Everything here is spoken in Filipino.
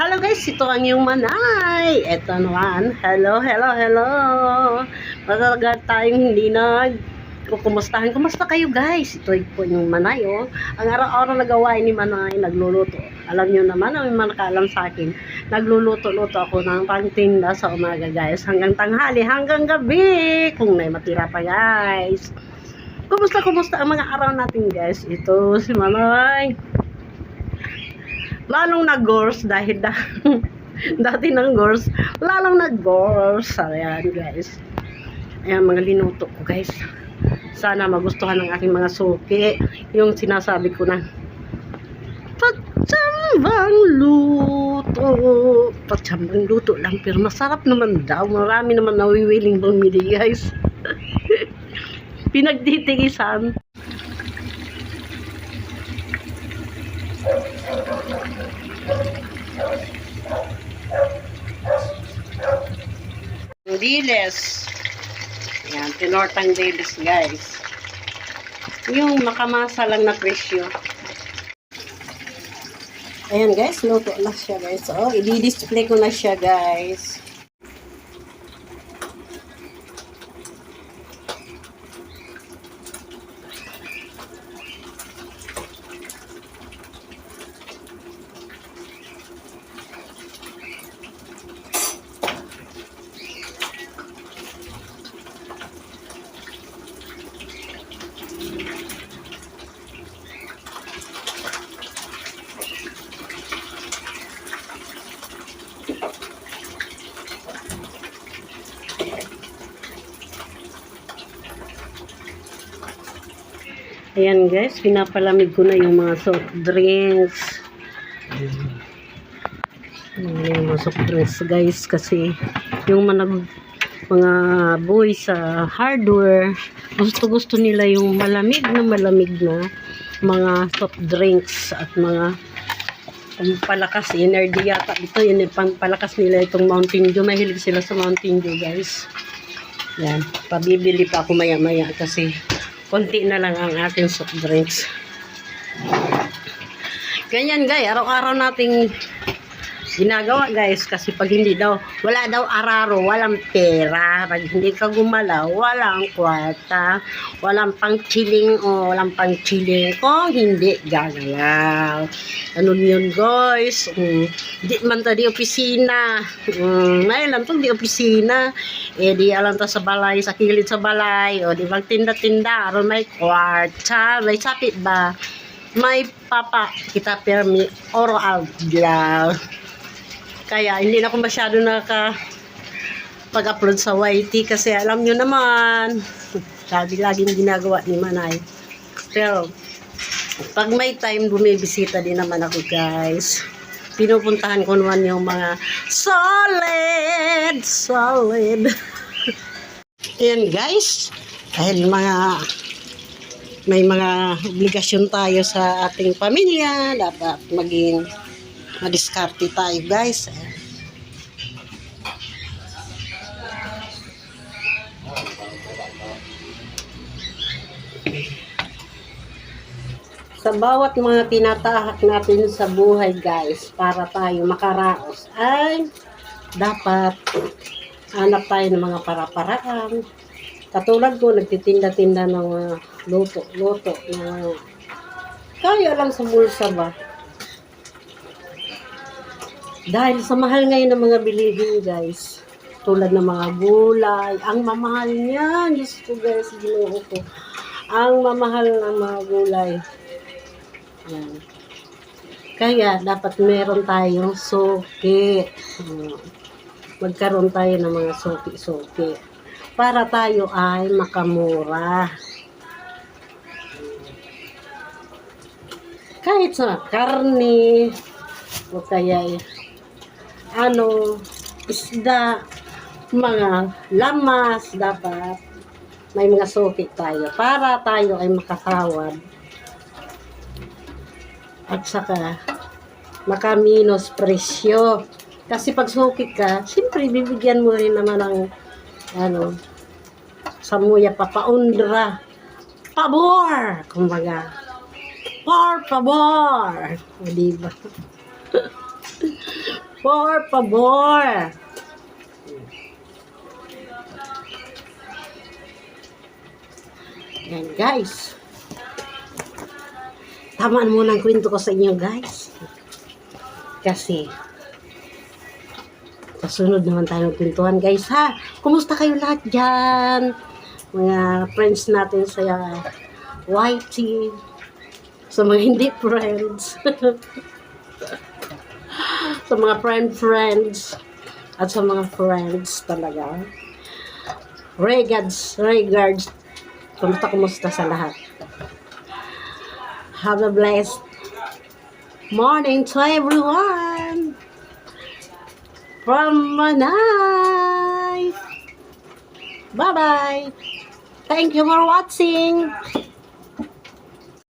Hello guys, ito ang iyong manay. Ito naman. Hello, hello, hello. Matagal tayong hindi nag kukumustahan. Kumusta kayo guys? Ito po yung manay oh. Ang araw-araw na gawain ni manay, nagluluto. Alam niyo naman, ang mga nakaalam sa akin, nagluluto-luto ako ng pangtinda sa umaga guys. Hanggang tanghali, hanggang gabi. Kung may matira pa guys. Kumusta, kumusta ang mga araw natin guys? Ito si manay lalong nag-gores dahil da dati ng gores, lalong nag-gores. Ayan, guys. Ayan, mga linuto ko, guys. Sana magustuhan ng aking mga suki yung sinasabi ko na patsambang luto. Patsambang luto lang, pero masarap naman daw. Marami naman nawiwiling bumili, guys. Pinagtitigisan. Diles. Ayan, tinortang diles, guys. Yung makamasa lang na presyo. Ayan, guys. Luto na siya, guys. Oh, i-display ko na siya, guys. Ayan, guys. Pinapalamig ko na yung mga soft drinks. Ayan, yung mga soft drinks, guys. Kasi yung mga, mga boy sa hardware, gusto-gusto nila yung malamig na malamig na mga soft drinks at mga pampalakas energy yata ito yun pampalakas nila itong Mountain Dew mahilig sila sa Mountain Dew guys yan pabibili pa ako maya maya kasi konti na lang ang ating soft drinks. Ganyan guys araw-araw nating ginagawa guys kasi pag hindi daw wala daw araro walang pera. Pag hindi ka gumalaw walang kwarta walang pang chilling o walang pang chilling kung hindi gagalaw. Ano yun guys? Mm, di man ta di opisina. Mm, may alam to di opisina. Eh di alam ta sa balay sa kilid sa balay. O di magtinda-tinda aron may kwarta may sapit ba? May papa kita permi oro lang kaya hindi na ako masyado naka pag-upload sa YT kasi alam nyo naman, sabi laging ginagawa ni Manay. Pero, pag may time, bumibisita din naman ako guys. Pinupuntahan ko naman yung mga solid, solid. Ayan guys, dahil mga may mga obligasyon tayo sa ating pamilya, dapat maging madiskarte tayo guys. Sa bawat mga tinatahak natin sa buhay guys, para tayo makaraos, ay dapat hanap tayo ng mga para-paraan. Katulad ko, nagtitinda-tinda ng mga luto-luto na kaya lang sa bulsa ba? Dahil sa mahal ngayon ng mga bilihin, guys. Tulad ng mga gulay. Ang mamahal niyan. Diyos ko, guys. Ginoo ko. Ang mamahal ng mga gulay. Yan. Kaya, dapat meron tayong. Hmm. Magkaroon tayo ng mga suki-suki. Para tayo ay makamura. Kahit sa karne, o kaya ano, isda, mga lamas, dapat may mga suki tayo para tayo ay makakawad. At saka, makaminos presyo. Kasi pag suki ka, siyempre bibigyan mo rin naman ng ano, sa muya papaundra. Pabor! Kumbaga, por favor! O, diba? Por favor. Yan guys. Tamaan muna ang kwento ko sa inyo guys. Kasi kasunod naman tayo kwentuhan guys ha. Kumusta kayo lahat dyan? Mga friends natin sa YT. Sa mga hindi friends. sa mga friend friends. At sa mga friends talaga. Regards, regards. Kumusta, kumusta sa lahat. Have a blessed morning to everyone from Manay. Bye-bye. Thank you for watching.